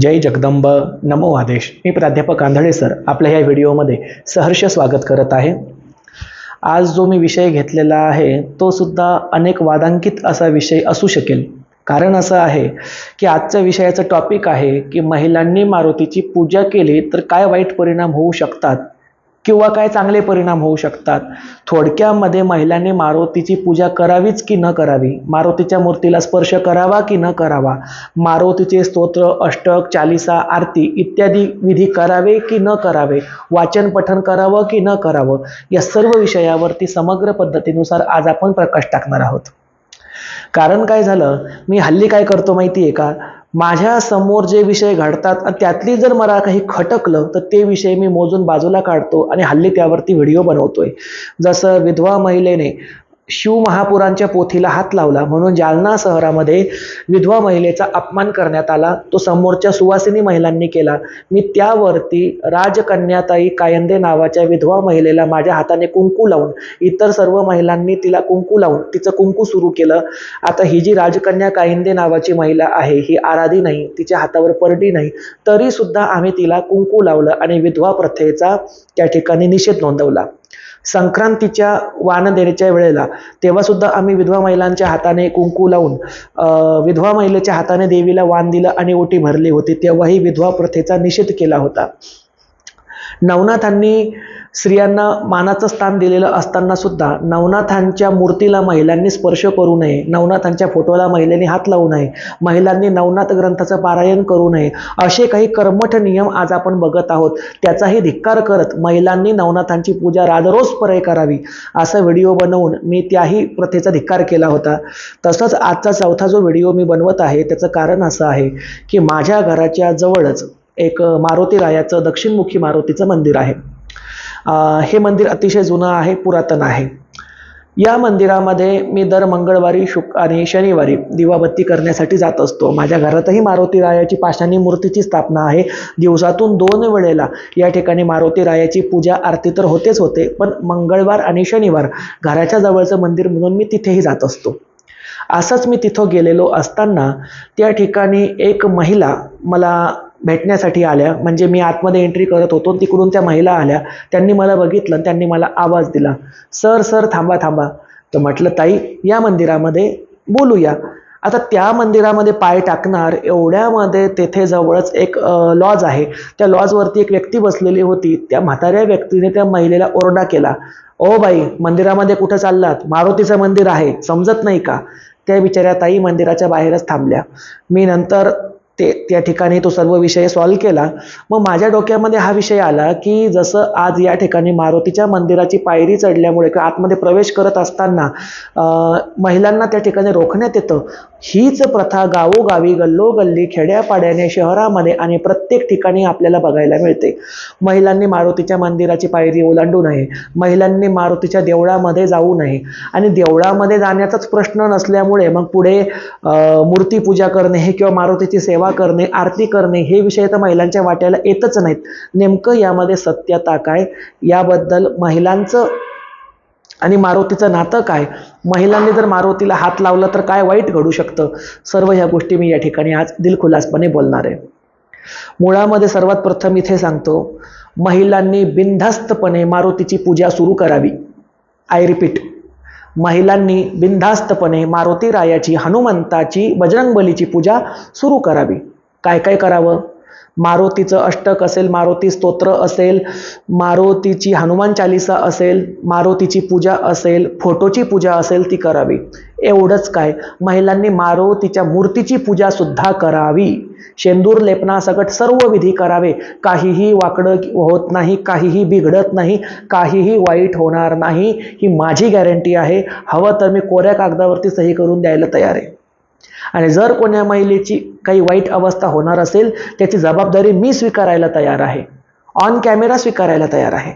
जय जगदंब. नमो आदेश. मी प्राध्यापक आंधळे सर. आपल्या ह्या व्हिडिओमध्ये सहर्ष स्वागत करत आहे. आज जो मी विषय घेतलेला आहे तो सुद्धा अनेक वादांकित असा विषय असू शकेल. कारण असं आहे की आजच्या विषयाचं टॉपिक आहे की महिलांनी मारुतीची पूजा केली तर काय वाईट परिणाम होऊ शकतात? किंवा काय चांगले परिणाम होऊ शकतात. थोडक्यामध्ये महिलांनी मारुतीची पूजा करावीच की न करावी? मारुतीच्या मूर्तीला स्पर्श करावा की न करावा? मारुतीचे स्तोत्र अष्टक चालिसा आरती इत्यादी विधी करावे की न करावे? वाचन पठन करावं की न करावं? या सर्व विषयावरती समग्र पद्धतीनुसार आज आपण प्रकाश टाकणार आहोत. कारण काय झालं? मी हल्ली काय करतो माहिती आहे का? माझ्यासमोर जे विषय घडतात आणि त्यातली जर मला काही खटकलं तर ते विषय मी मोजून बाजूला काढतो आणि हल्ली त्यावरती व्हिडिओ बनवतोय. जसं विधवा महिलेने शिवमहापुरांच्या पोथीला हात लावला. म्हणून जालना शहरामध्ये विधवा महिलेचा अपमान करण्यात आला. तो समोरच्या सुवासिनी महिलांनी केला. मी त्यावरती राजकन्याताई कायंदे नावाच्या विधवा महिलेला माझ्या हाताने कुंकू लावून इतर सर्व महिलांनी तिला कुंकू लावून तिचं कुंकू सुरू केलं. आता ही जी राजकन्या कायंदे नावाची महिला आहे ही आराधी नाही तिच्या हातावर परडी नाही तरीसुद्धा आम्ही तिला कुंकू लावलं आणि विधवा प्रथेचा त्या ठिकाणी निषेध नोंदवला. संक्रांतीच्या वाण देण्याच्या वेळेला तेव्हा सुद्धा आम्ही विधवा महिलांच्या हाताने कुंकू लावून विधवा महिलेच्या हाताने देवीला वाण दिलं आणि ओटी भरली होती. तेव्हाही विधवा प्रथेचा निषेध केला होता. नवनाथांनी स्त्रियांना मानाचं स्थान दिलेलं असताना सुद्धा नवनाथांच्या मूर्तीला महिलांनी स्पर्श करू नये नवनाथांच्या फोटोला महिलांनी हात लावू नये महिलांनी नवनाथ ग्रंथाचं पारायण करू नये असे काही कर्मठ नियम आज आपण बघत आहोत. त्याचाही धिक्कार करत महिलांनी नवनाथांची पूजा राजरोसपणे करावी असा व्हिडिओ बनवून मी त्याही प्रथेचा धिक्कार केला होता. तसंच आजचा चौथा जो व्हिडिओ मी बनवत आहे त्याचं कारण असं आहे की माझ्या घराच्या जवळच एक मारुती रायाचं दक्षिणमुखी मारुतीचं मंदिर आहे. हे मंदिर अतिशय जुनं आहे पुरातन आहे. या मंदिरामध्ये मी दर मंगळवारी शुक आणि शनिवारी दिवाबत्ती करण्यासाठी जात असतो. माझ्या घरातही मारुती रायाची पाषाणी मूर्तीची स्थापना आहे. दिवसातून दोन वेळेला या ठिकाणी मारुती रायाची पूजा आरती तर होतेच होते पण मंगळवार आणि शनिवार घराच्या जवळचं मंदिर म्हणून मी तिथेही जात असतो. असंच मी तिथं गेलेलो असताना त्या ठिकाणी एक महिला मला भेटण्यासाठी आल्या. म्हणजे मी आतमध्ये एंट्री करत होतो तिकडून त्या महिला आल्या. त्यांनी मला बघितलं आणि त्यांनी मला आवाज दिला. सर सर थांबा थांबा. तर म्हटलं ताई या मंदिरामध्ये बोलूया. आता त्या मंदिरामध्ये पाय टाकणार एवढ्यामध्ये तेथे जवळच एक लॉज आहे. त्या लॉजवरती एक व्यक्ती बसलेली होती. त्या म्हाताऱ्या व्यक्तीने त्या महिलेला ओरडा केला. ओ बाई मंदिरामध्ये कुठं चाललात? मारुतीचं मंदिर आहे. समजत नाही का? त्या बिचाऱ्या ताई मंदिराच्या बाहेरच थांबल्या. मी नंतर ते त्या ठिकाणी तो सर्व विषय सॉल्व केला. मग माझ्या डोक्यामध्ये हा विषय आला की जसं आज या ठिकाणी मारुतीच्या मंदिराची पायरी चढल्यामुळे किंवा आतमध्ये प्रवेश करत असताना महिलांना त्या ठिकाणी रोखण्यात येतं. हीच प्रथा गावोगावी गल्लोगल्ली खेड्यापाड्याने शहरामध्ये आणि प्रत्येक ठिकाणी आपल्याला बघायला मिळते. महिलांनी मारुतीच्या मंदिराची पायरी ओलांडू नये. महिलांनी मारुतीच्या देवळामध्ये जाऊ नये. आणि देवळामध्ये जाण्याचाच प्रश्न नसल्यामुळे मग पुढे मूर्तीपूजा करणे हे किंवा मारुतीची सेवा करणे आरती करणे हे विषय तर महिलांच्या वाट्याला येतच नाहीत. नेमकं यामध्ये सत्यता काय? याबद्दल महिलांचं आणि मारुतीचं नातं काय? महिलांनी जर मारुतीला हात लावला तर काय वाईट घडू शकतं? सर्व ह्या गोष्टी मी या ठिकाणी आज दिलखुलासपणे बोलणार आहे. मुळामध्ये सर्वात प्रथम इथे सांगतो महिलांनी बिनधास्तपणे मारुतीची पूजा सुरू करावी. आय रिपीट महिलांनी बिनधास्तपणे मारुती रायाची हनुमंताची बजरंगबलीची पूजा सुरू करावी. काय काय करावं? मारुतीचं अष्टक असेल मारुती स्तोत्र असेल मारुतीची हनुमान चालिसा असेल मारुतीची पूजा असेल फोटोची पूजा असेल ती करावी. एवढंच काय? महिलांनी मारुतीच्या मूर्तीची पूजा सुद्धा करावी. शेंदूर लेपनासकट सर्व विधी करावे. काहीही वाकडं होत नाही काहीही बिघडत नाही काहीही वाईट होणार नाही. ही माझी गॅरंटी आहे. हवं तर मी कोऱ्या कागदावरती सही करून द्यायला तयार आहे. आणि जर कोण्या महिलेची काही वाईट अवस्था होणार असेल त्याची जबाबदारी मी स्वीकारायला तयार आहे. ऑन कॅमेरा स्वीकारायला तयार आहे.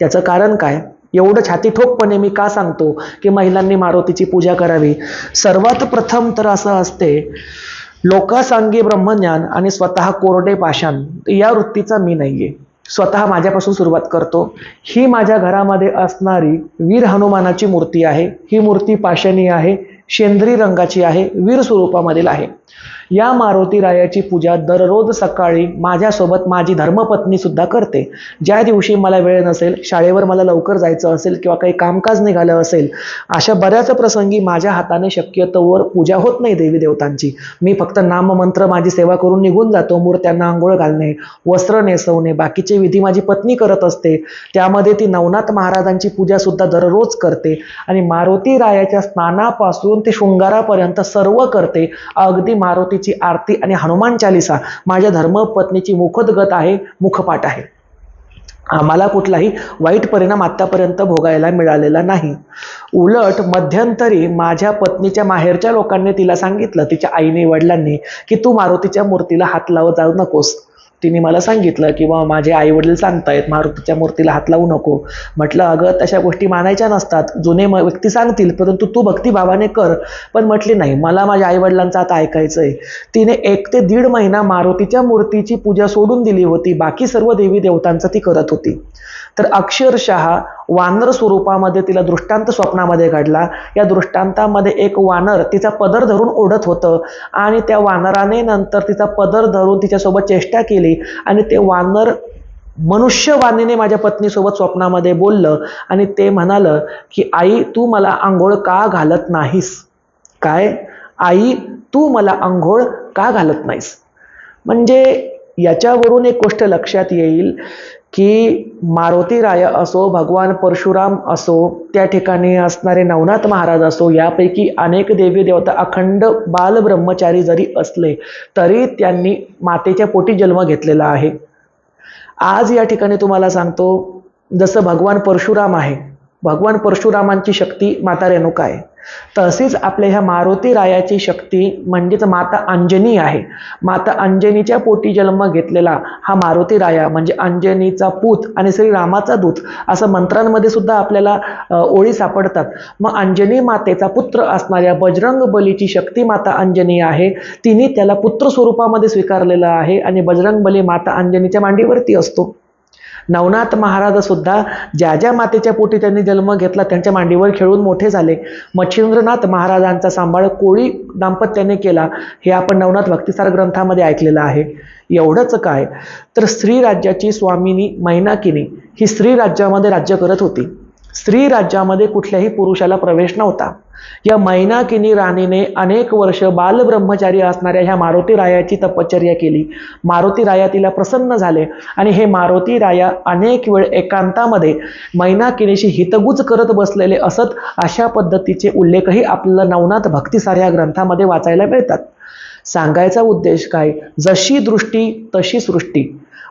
त्याचं कारण काय? एवढं छाती ठोकपणे मी का सांगतो की महिलांनी मारुतीची पूजा करावी? सर्वात प्रथम तर असं असते लोकासांगी ब्रह्मज्ञान आणि स्वतः कोरडे पाषाण या वृत्तीचा मी नाहीये. स्वतः माझ्यापासून सुरुवात करतो. ही माझ्या घरामध्ये असणारी वीर हनुमानाची मूर्ती आहे. ही मूर्ती पाषाणी आहे शेंद्री रंगाची आहे वीर स्वरूपामधील आहे. या मारुती रायाची पूजा दररोज सकाळी माझ्यासोबत माझी धर्मपत्नी सुद्धा करते. ज्या दिवशी मला वेळ नसेल शाळेवर मला लवकर जायचं असेल किंवा काही कामकाज निघालं असेल अशा बऱ्याच प्रसंगी माझ्या हाताने शक्यतोवर पूजा होत नाही देवी देवतांची. मी फक्त नाममंत्र माझी सेवा करून निघून जातो मूर्त्यांना आंघोळ घालणे वस्त्र नेसवणे बाकीचे विधी माझी पत्नी करत असते. त्यामध्ये ती नवनाथ महाराजांची पूजा सुद्धा दररोज करते आणि मारुती रायाच्या स्नानापासून ते शृंगारापर्यंत सर्व करते. अगदी मारुती मारुतीची आरती आणि हनुमान चालिसा माझ्या धर्मपत्नीची मुखोद्गत आहे मुखपाठ आहे. आम्हाला कुठलाही वाईट परिणाम आत्तापर्यंत भोगायला मिळालेला नाही. उलट मध्यंतरी माझ्या पत्नीच्या माहेरच्या लोकांनी तिला सांगितलं तिच्या आईने वडिलांनी की तू मारुतीच्या मूर्तीला हात लावत जाऊ नकोस. तिने मला सांगितलं की बा माझे आई वडील सांगतायत मारुतीच्या मूर्तीला हात लावू नको. म्हटलं अगं तशा गोष्टी मानायच्या नसतात. जुने म- व्यक्ती सांगतील परंतु तू भक्तिभावाने कर. पण म्हटली नाही मला माझ्या आई वडिलांचं आता ऐकायचं आहे तिने एक ते दीड महिना मारुतीच्या मूर्तीची पूजा सोडून दिली होती. बाकी सर्व देवी देवतांचं ती करत होती. तर अक्षरशः वानर स्वरूपामध्ये तिला दृष्टांत स्वप्नामध्ये घडला या दृष्टांतामध्ये एक वानर तिचा पदर धरून ओढत होतं आणि त्या वानराने नंतर तिचा पदर धरून तिच्यासोबत चेष्टा केली आणि ते वानर मनुष्यवाणीने माझ्या पत्नीसोबत स्वप्नामध्ये बोललं आणि ते म्हणालं की आई तू मला आंघोळ का घालत नाहीस? काय? आई तू मला आंघोळ का घालत नाहीस? म्हणजे याच्यावरून एक गोष्ट लक्षात येईल की मारुती राय असो भगवान परशुराम असो त्या ठिकाणी असणारे नवनाथ महाराज असो यापैकी अनेक देवी देवता अखंड बाल ब्रह्मचारी जरी असले तरी त्यांनी मातेच्या पोटी जन्म घेतलेला आहे. आज या ठिकाणी तुम्हाला सांगतो जसं भगवान परशुराम आहे भगवान परशुरामांची शक्ती माता रेणुका आहे. तशीच आपल्या ह्या मारुती रायाची शक्ती म्हणजेच माता अंजनी आहे. माता अंजनीच्या पोटी जन्म घेतलेला हा मारुती राया म्हणजे अंजनीचा पूत आणि श्रीरामाचा दूत असं मंत्रांमध्ये सुद्धा आपल्याला ओळी सापडतात. मग अंजनी मातेचा पुत्र असणाऱ्या बजरंग बलीची शक्ती माता अंजनी आहे. तिने त्याला पुत्र स्वरूपामध्ये स्वीकारलेलं आहे आणि बजरंग बली माता अंजनीच्या मांडीवरती असतो. नवनाथ महाराजसुद्धा ज्या ज्या मातेच्या पोटी त्यांनी जन्म घेतला त्यांच्या मांडीवर खेळून मोठे झाले. मच्छिंद्रनाथ महाराजांचा सांभाळ कोळी दाम्पत्याने केला हे आपण नवनाथ भक्तिसार ग्रंथामध्ये ऐकलेलं आहे. एवढंच काय? तर स्त्री राज्याची स्वामिनी मैनाकिनी ही स्त्री राज्यामध्ये राज्य करत होती. स्त्री राज्यामध्ये कुठल्याही पुरुषाला प्रवेश नव्हता. या मैनाकिनी राणीने अनेक वर्ष बालब्रह्मचारी असणाऱ्या ह्या मारुती रायाची तपश्चर्या केली. मारुती राया तिला प्रसन्न झाले आणि हे मारुती राया अनेक वेळ एकांतामध्ये मैनाकिनीशी हितगुज करत बसलेले असत अशा पद्धतीचे उल्लेखही आपल्याला नवनाथ भक्तिसार या ग्रंथामध्ये वाचायला मिळतात. सांगायचा उद्देश काय? जशी दृष्टी तशी सृष्टी.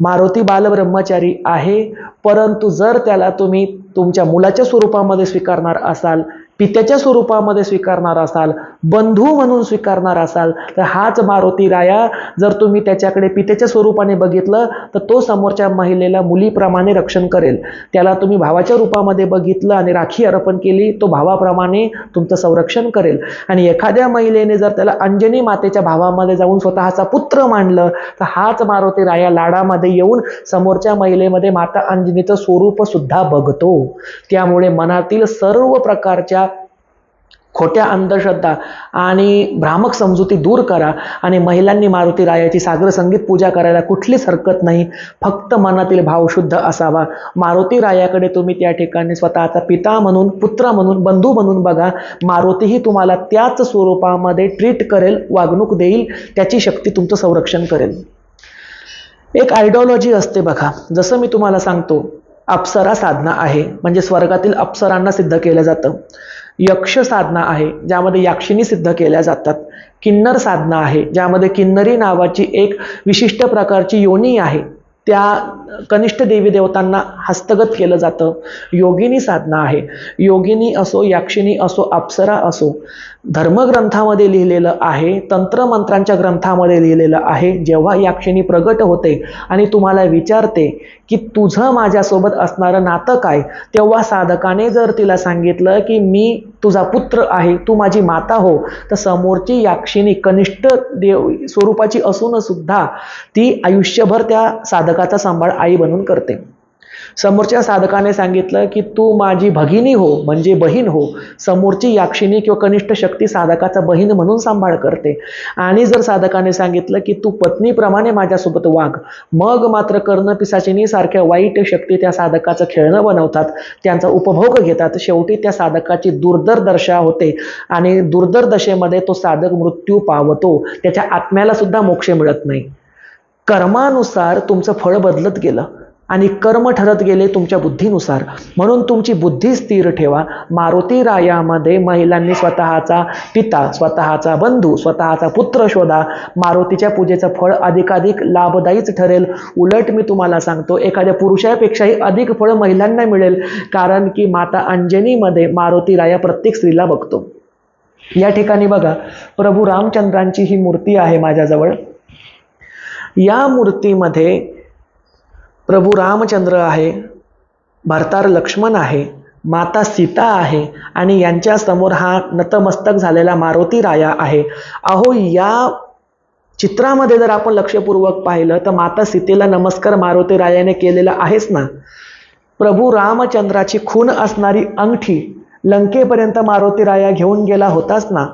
मारुती बालब्रह्मचारी आहे. परंतु जर त्याला तुम्ही तुमच्या मुलाच्या स्वरूपामध्ये स्वीकारणार असाल पित्याच्या स्वरूपामध्ये स्वीकारणार असाल बंधू म्हणून स्वीकारणार असाल तर हाच मारुती राया. जर तुम्ही त्याच्याकडे पित्याच्या स्वरूपाने बघितलं तर तो समोरच्या महिलेला मुलीप्रमाणे रक्षण करेल. त्याला तुम्ही भावाच्या रूपामध्ये बघितलं आणि राखी अर्पण केली तो भावाप्रमाणे तुमचं संरक्षण करेल. आणि एखाद्या महिलेने जर त्याला अंजनी मातेच्या भावामध्ये जाऊन स्वतःचा पुत्र मांडलं तर हाच मारुती राया लाडामध्ये येऊन समोरच्या महिलेमध्ये माता अंजनीचं स्वरूप सुद्धा बघतो. त्यामुळे मनातील सर्व प्रकारच्या खोट्या अंधश्रद्धा आणि भ्रामक समजुती दूर करा आणि महिलांनी मारुती रायाची सागर संगीत पूजा करायला कुठलीच हरकत नाही. फक्त मनातील भाव शुद्ध असावा. मारुती रायाकडे तुम्ही त्या ठिकाणी स्वतःचा पिता म्हणून पुत्र म्हणून बंधू म्हणून बघा. मारुतीही तुम्हाला त्याच स्वरूपामध्ये ट्रीट करेल वागणूक देईल. त्याची शक्ती तुमचं संरक्षण करेल. एक आयडिओलॉजी असते बघा. जसं मी तुम्हाला सांगतो अप्सरा साधना आहे. म्हणजे स्वर्गातील अप्सरांना सिद्ध केलं जातं. यक्ष साधना आहे ज्यामध्ये याक्षिणी सिद्ध केल्या जातात. किन्नर साधना आहे ज्यामध्ये किन्नरी नावाची एक विशिष्ट प्रकारची योनी आहे. त्या कनिष्ठ देवी देवतांना हस्तगत केलं जातं. योगिनी साधना आहे. योगिनी असो याक्षिणी असो अप्सरा असो धर्मग्रंथामध्ये लिहिलेलं आहे तंत्रमंत्रांच्या ग्रंथामध्ये लिहिलेलं आहे जेव्हा याक्षिणी प्रगट होते आणि तुम्हाला विचारते की तुझं माझ्यासोबत असणारं नातं काय तेव्हा साधकाने जर तिला सांगितलं की मी तुझा पुत्र आहे तू माझी माता हो तर समोरची याक्षिणी कनिष्ठ देव स्वरूपाची असून सुद्धा ती आयुष्यभर त्या साधकाचा सांभाळ आई बनून करते. समोरच्या साधकाने सांगितलं की तू माझी भगिनी हो म्हणजे बहीण हो. समोरची याक्षिणी किंवा कनिष्ठ शक्ती साधकाचा बहीण म्हणून सांभाळ करते. आणि जर साधकाने सांगितलं की तू पत्नीप्रमाणे माझ्यासोबत वाघ मग मात्र कर्णपिसाचिनी सारख्या वाईट शक्ती त्या साधकाचं खेळणं बनवतात. त्यांचा उपभोग घेतात. शेवटी त्या साधकाची दुर्धर दशा होते आणि दुर्धर दशेमध्ये तो साधक मृत्यू पावतो. त्याच्या आत्म्याला सुद्धा मोक्ष मिळत नाही. कर्मानुसार तुमचं फळ बदलत गेलं आणि कर्म ठरत गेले तुमच्या बुद्धीनुसार. म्हणून तुमची बुद्धी स्थिर ठेवा. मारुती रायामध्ये महिलांनी स्वतःचा पिता स्वतःचा बंधू स्वतःचा पुत्र शोधा. मारुतीच्या पूजेचं फळ अधिकाधिक लाभदायीच ठरेल. उलट मी तुम्हाला सांगतो एखाद्या पुरुषापेक्षाही अधिक फळ महिलांना मिळेल कारण की माता अंजनीमध्ये मारुती राया प्रत्येक स्त्रीला बघतो. या ठिकाणी बघा प्रभू रामचंद्रांची ही मूर्ती आहे माझ्याजवळ. या मूर्तीमध्ये प्रभू रामचंद्र आहे भरतार लक्ष्मण आहे माता सीता आहे आणि यांच्यासमोर हा नतमस्तक झालेला मारुती राया आहे. अहो या चित्रामध्ये जर आपण लक्षपूर्वक पाहिलं तर माता सीतेला नमस्कार मारुती रायाने केलेला आहेच ना? प्रभू रामचंद्राची खून असणारी अंगठी लंकेपर्यंत मारुती राया घेऊन गेला होताच ना?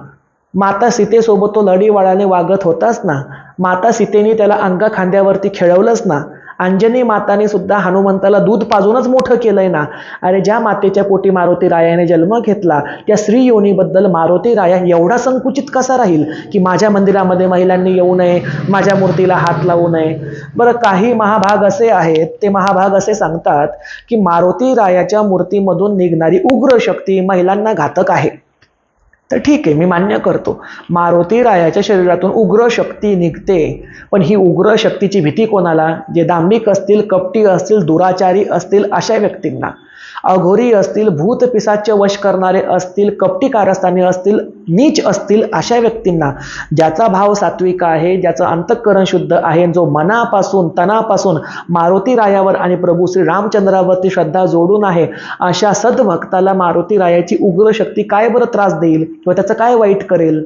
माता सीतेसोबत तो लढीवाळाने वागत होताच ना? माता सीतेने त्याला अंगा खांद्यावरती खेळवलंच ना. अंजनी माताने सुद्धा हनुमंताला दूध पाजूनच मोठं केलंय ना. अरे ज्या मातेच्या पोटी मारुती रायाने जन्म घेतला त्या स्त्री योनीबद्दल मारुती राया एवढा संकुचित कसा राहील की माझ्या मंदिरामध्ये महिलांनी येऊ नये माझ्या मूर्तीला हात लावू नये? बरं काही महाभाग असे आहेत ते महाभाग असे सांगतात की मारुती रायाच्या मूर्तीमधून निघणारी उग्र शक्ती महिलांना घातक आहे. तर ठीक आहे मी मान्य करतो. मारुती रायाच्या शरीरातून उग्र शक्ती निघते पण ही उग्र शक्तीची भीती कोणाला? जे दांभिक असतील कपटी असतील दुराचारी असतील अशा व्यक्तींना. अघोरी असतील भूतपिसाच्य वश करणारे असतील कपटी कारस्थानी असतील नीच असतील अशा व्यक्तींना ज्याचा भाव सात्विक आहे ज्याचं अंतःकरण शुद्ध आहे जो मनापासून तनापासून मारुती रायावर आणि प्रभू श्री रामचंद्रावरती श्रद्धा जोडून आहे अशा सद्भक्ताला मारुती रायाची उग्र शक्ती काय बरं त्रास देईल किंवा त्याचं काय वाईट करेल?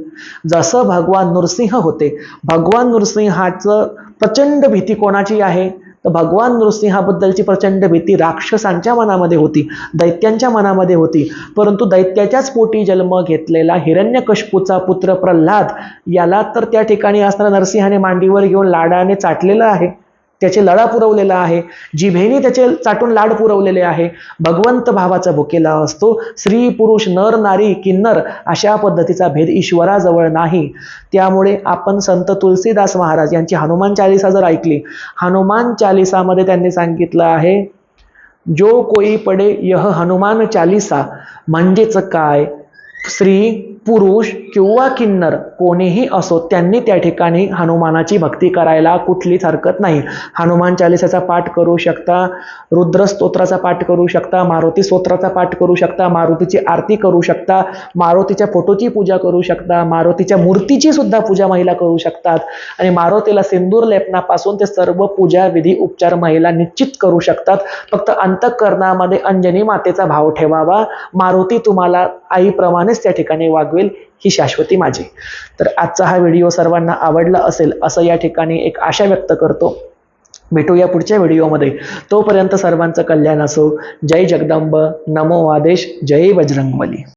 जसं भगवान नृसिंह होते भगवान नृसिंहाचं प्रचंड भीती कोणाची आहे? तर भगवान नृसिंहाबद्दलची प्रचंड भीती राक्षसांच्या मनामध्ये होती दैत्यांच्या मनामध्ये होती. परंतु दैत्याच्याच पोटी जन्म घेतलेला हिरण्यकशपूचा पुत्र प्रल्हाद याला तर त्या ठिकाणी असणारा नरसिंहाने मांडीवर घेऊन लाडाने चाटलेलं आहे. त्याचे लळा पुरवलेला आहे. जिभेने त्याचे चाटून लाड पुरवलेले आहे. भगवंत भावाचा भुकेला असतो. स्त्री पुरुष नर नारी किन्नर अशा पद्धतीचा भेद ईश्वराजवळ नाही. त्यामुळे आपण संत तुलसीदास महाराज यांची हनुमान चालिसा जर ऐकली हनुमान चालिसामध्ये त्यांनी सांगितलं आहे जो कोई पडे यह हनुमान चालिसा म्हणजेच काय? स्त्री पुरुष किंवा किन्नर कोणीही असो त्यांनी त्या ठिकाणी हनुमानाची भक्ती करायला कुठलीच हरकत नाही. हनुमान चालिसाचा पाठ करू शकता रुद्र स्तोत्राचा पाठ करू शकता मारुती स्तोत्राचा पाठ करू शकता मारुतीची आरती करू शकता मारुतीच्या फोटोची पूजा करू शकता मारुतीच्या मूर्तीची सुद्धा पूजा महिला करू शकतात आणि मारुतीला सिंदूर लेपनापासून ते सर्व पूजा विधी उपचार महिला निश्चित करू शकतात. फक्त अंतःकरणामध्ये अंजनी मातेचा भाव ठेवावा. मारुती तुम्हाला आईप्रमाणेच त्या ठिकाणी वागवेल. ही शाश्वती माझी. तर आजचा हा व्हिडिओ सर्वांना आवडला असेल असं या ठिकाणी एक आशा व्यक्त करतो. भेटूया पुढच्या व्हिडिओमध्ये. तोपर्यंत सर्वांचं कल्याण असो. जय जगदंब. नमो आदेश. जय बजरंगबली.